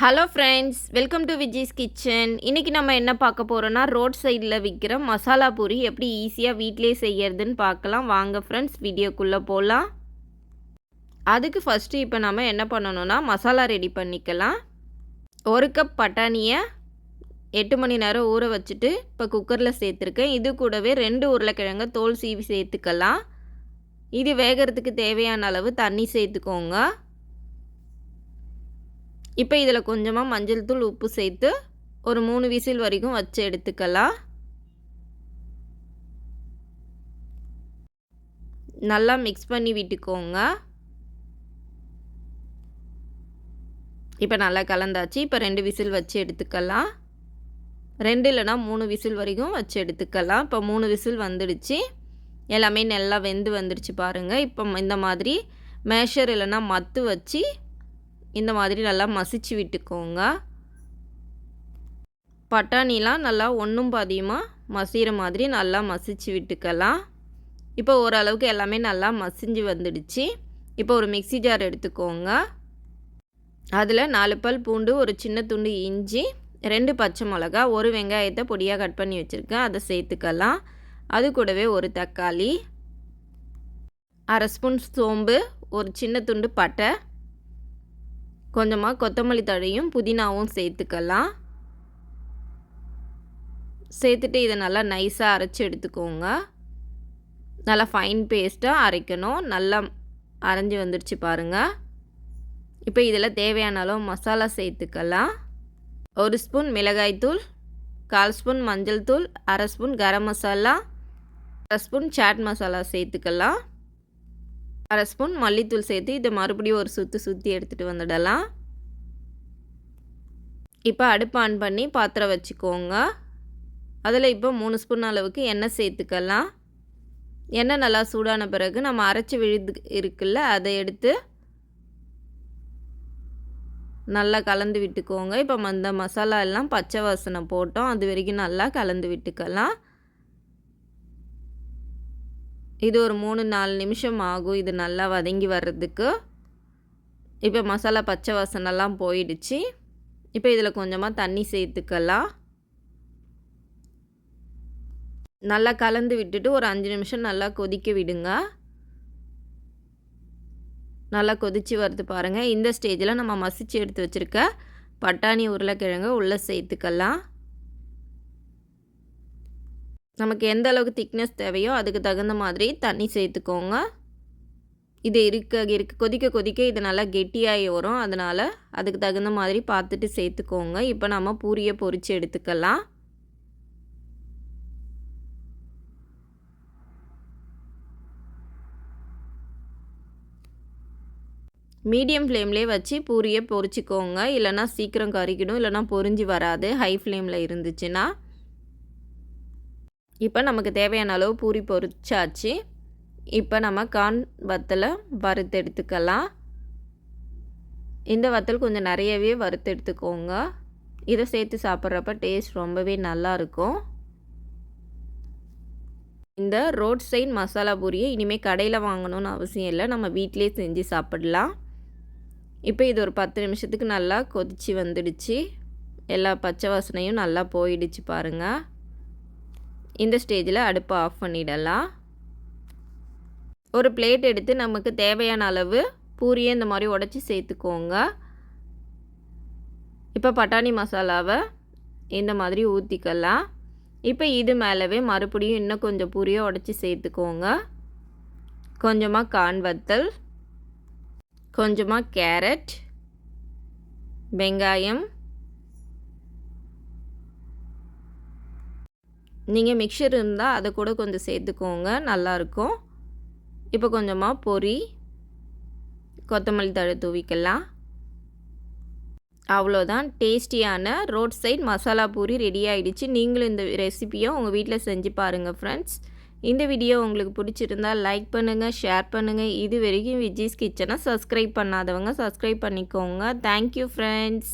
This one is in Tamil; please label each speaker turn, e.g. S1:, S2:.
S1: Hello friends welcome to Vijay's kitchen இன்றைக்கி நம்ம என்ன பார்க்க போகிறோன்னா ரோட் சைடில் விற்கிற மசாலா பூரி எப்படி ஈஸியாக வீட்டிலே செய்யறதுன்னு பார்க்கலாம். வாங்க ஃப்ரெண்ட்ஸ் வீடியோக்குள்ளே போகலாம் அதுக்கு ஃபஸ்ட்டு இப்போ நம்ம என்ன பண்ணணும்னா மசாலா ரெடி பண்ணிக்கலாம். ஒரு கப் பட்டாணியை எட்டு மணி நேரம் ஊற வச்சுட்டு இப்போ குக்கரில் சேர்த்துருக்கேன். இது கூடவே ரெண்டு உருளைக்கிழங்க தோல் சீவி சேர்த்துக்கலாம். இது வேகிறதுக்கு தேவையான அளவு தண்ணி சேர்த்துக்கோங்க. இப்போ இதில் கொஞ்சமாக மஞ்சள் தூள் உப்பு சேர்த்து ஒரு மூணு விசில் வரைக்கும் வச்சு எடுத்துக்கலாம். நல்லா மிக்ஸ் பண்ணி விட்டுக்கோங்க. இப்போ நல்லா கலந்தாச்சு. இப்போ ரெண்டு விசில் வச்சு எடுத்துக்கலாம். ரெண்டு இல்லைனா மூணு விசில் வரைக்கும் வச்சு எடுத்துக்கலாம். இப்போ மூணு விசில் வந்துடுச்சு. எல்லாமே நல்லா வெந்து வந்துடுச்சு பாருங்கள் இப்போ இந்த மாதிரி மேஷர் இல்லைனா மத்து வச்சு இந்த மாதிரி நல்லா மசிச்சு விட்டுக்கோங்க. பட்டாணிலாம் நல்லா ஒன்றும் பாதியமாக மசிகிற மாதிரி நல்லா மசிச்சு விட்டுக்கலாம். இப்போ ஓரளவுக்கு எல்லாமே நல்லா மசிஞ்சு வந்துடுச்சு. இப்போ ஒரு மிக்சி ஜார் எடுத்துக்கோங்க. அதில் நாலு பல் பூண்டு ஒரு சின்ன துண்டு இஞ்சி ரெண்டு பச்சை மிளகா ஒரு வெங்காயத்தை பொடியாக கட் பண்ணி வச்சுருக்கேன். அதை சேர்த்துக்கலாம். அது கூடவே ஒரு தக்காளி அரை ஸ்பூன் சோம்பு ஒரு சின்ன துண்டு பட்டை கொஞ்சமாக கொத்தமல்லி தழையும் புதினாவும் சேர்த்துக்கலாம். சேர்த்துட்டு இதை நல்லா நைஸாக அரைச்சி எடுத்துக்கோங்க. நல்லா ஃபைன் பேஸ்ட்டாக அரைக்கணும். நல்லா அரைஞ்சி வந்துடுச்சு பாருங்கள் இப்போ இதில் தேவையான அளவு மசாலா சேர்த்துக்கலாம். ஒரு ஸ்பூன் மிளகாய்த்தூள் கால் ஸ்பூன் மஞ்சள் தூள் அரை ஸ்பூன் கரம் மசாலா அரை ஸ்பூன் சாட் மசாலா சேர்த்துக்கலாம். அரை ஸ்பூன் மல்லித்தூள் சேர்த்து இதை மறுபடியும் ஒரு சுற்றி சுற்றி எடுத்துகிட்டு வந்துடலாம். இப்போ அடுப்பு ஆன் பண்ணி பாத்திரம் வச்சுக்கோங்க. அதில் இப்போ மூணு ஸ்பூன் அளவுக்கு எண்ணெய் சேர்த்துக்கலாம். எண்ணெய் நல்லா சூடான பிறகு நம்ம அரைச்சி விழுது இருக்குல்ல அதை எடுத்து நல்லா கலந்து விட்டுக்கோங்க. இப்போ அந்த மசாலா எல்லாம் பச்சை வாசனை போட்டோம் அது வரைக்கும் நல்லா கலந்து விட்டுக்கலாம். இது ஒரு மூணு நாலு நிமிஷம் ஆகும். இது நல்லா வதங்கி வர்றதுக்கு. இப்போ மசாலா பச்சை வாசனெல்லாம் போயிடுச்சு. இப்போ இதில் கொஞ்சமாக தண்ணி சேர்த்துக்கலாம். நல்லா கலந்து விட்டுட்டு ஒரு அஞ்சு நிமிஷம் நல்லா கொதிக்க விடுங்க. நல்லா கொதித்து வருது பாருங்கள் இந்த ஸ்டேஜில் நம்ம மசித்து எடுத்து வச்சுருக்க பட்டாணி உருளைக்கிழங்கு உள்ளே சேர்த்துக்கலாம். நமக்கு எந்த அளவுக்கு திக்னஸ் தேவையோ அதுக்கு தகுந்த மாதிரி தண்ணி சேர்த்துக்கோங்க. இது இருக்க இருக்க கொதிக்க கொதிக்க இது நல்லா கெட்டியாகி வரும். அதனால் அதுக்கு தகுந்த மாதிரி பார்த்துட்டு சேர்த்துக்கோங்க. இப்போ நம்ம பூரியை பொறிச்சு எடுத்துக்கலாம். மீடியம் ஃப்ளேம்லேயே வச்சு பூரியை பொறிச்சிக்கோங்க இல்லைனா சீக்கிரம் கறிக்கணும் இல்லைனா பொறிஞ்சி வராது. ஹை ஃப்ளேமில் இருந்துச்சுன்னா இப்போ நமக்கு தேவையான அளவு பூரி பொறிச்சாச்சு இப்போ நம்ம கான் வத்தலை வறுத்து எடுத்துக்கலாம். இந்த வத்தல் கொஞ்சம் நிறையவே வறுத்து எடுத்துக்கோங்க. இதை சேர்த்து சாப்பிட்றப்ப டேஸ்ட் ரொம்பவே நல்லாயிருக்கும் இந்த ரோட் சைட் மசாலா பூரியை இனிமேல் கடையில் வாங்கணும்னு அவசியம் இல்லை. நம்ம வீட்டிலே செஞ்சு சாப்பிடலாம். இப்போ இது ஒரு பத்து நிமிஷத்துக்கு நல்லா கொதிச்சு வந்துடுச்சு. எல்லா பச்சை வாசனையும் நல்லா போயிடுச்சு பாருங்கள் இந்த ஸ்டேஜில் அடுப்பை ஆஃப் பண்ணிடலாம். ஒரு பிளேட் எடுத்து நமக்கு தேவையான அளவு பூரியை இந்த மாதிரி உடச்சி சேர்த்துக்கோங்க. இப்போ பட்டாணி மசாலாவை இந்த மாதிரி ஊற்றிக்கலாம் இப்போ இது மேலவே மறுபடியும் இன்னும் கொஞ்சம் பூரியை உடச்சி சேர்த்துக்கோங்க. கொஞ்சமாக கான் வத்தல் கொஞ்சமாக கேரட் வெங்காயம் நீங்கள் மிக்சர் இருந்தால் அதை கூட கொஞ்சம் சேர்த்துக்கோங்க நல்லாயிருக்கும் இப்போ கொஞ்சமாக பொரி கொத்தமல்லி தழை தூவிக்கலாம். அவ்வளோதான் டேஸ்டியான road side masala puri ready ஆகிடுச்சு நீங்களும் இந்த ரெசிப்பியை உங்கள் வீட்டில் செஞ்சு பாருங்கள் ஃப்ரெண்ட்ஸ் இந்த வீடியோ உங்களுக்கு பிடிச்சிருந்தால் லைக் பண்ணுங்கள் ஷேர் பண்ணுங்கள் இது வரைக்கும் விஜய்ஸ் கிச்சனை சப்ஸ்கிரைப் பண்ணாதவங்க சப்ஸ்கிரைப் பண்ணிக்கோங்க. Thank you friends